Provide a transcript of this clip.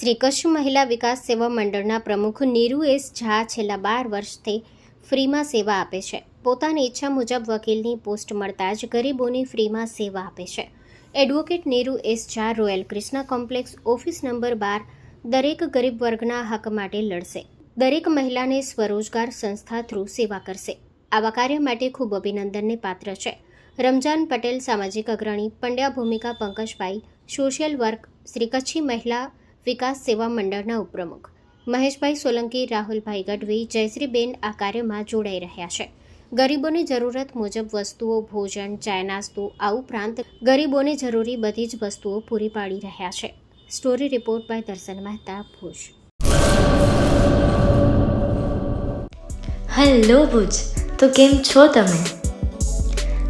શ્રી કચ્છ મહિલા વિકાસ સેવા મંડળના પ્રમુખ નીરુ એસ ઝા છેલ્લા બાર વર્ષથી ફ્રીમાં સેવા આપે છે. પોતાની ઈચ્છા મુજબ વકીલની પોસ્ટ મળતા જ ગરીબોની ફ્રીમાં સેવા આપે છે. Advocate Neeru S Jha royal Krishna complex office number બાર દરેક ગરીબ વર્ગના હક માટે લડશે. દરેક મહિલાને સ્વરોજગાર સંસ્થા થ્રુ સેવા કરશે. આવા કાર્ય માટે ખૂબ અભિનંદનને પાત્ર છે. રમજાન પટેલ, સામાજિક અગ્રણી, પંડ્યા ભૂમિકા પંકજભાઈ, સોશિયલ વર્ક, શ્રી કચ્છી મહિલા વિકાસ સેવા મંડળના ઉપપ્રમુખ. મહેશભાઈ સોલંકી, રાહુલભાઈ ગઢવી, જયશ્રીબેન આ કાર્યમાં જોડાઈ રહ્યા છે. ગરીબોની જરૂરત મુજબ વસ્તુઓ, ભોજન, ચાય નાસ્તો, આ ઉપરાંત ગરીબોને જરૂરી બધી જ વસ્તુઓ પૂરી પાડી રહ્યા છે. સ્ટોરી રિપોર્ટ બાય દર્શન મહેતા, ભુજ. હેલો ભુજ, તો કેમ છો તમે?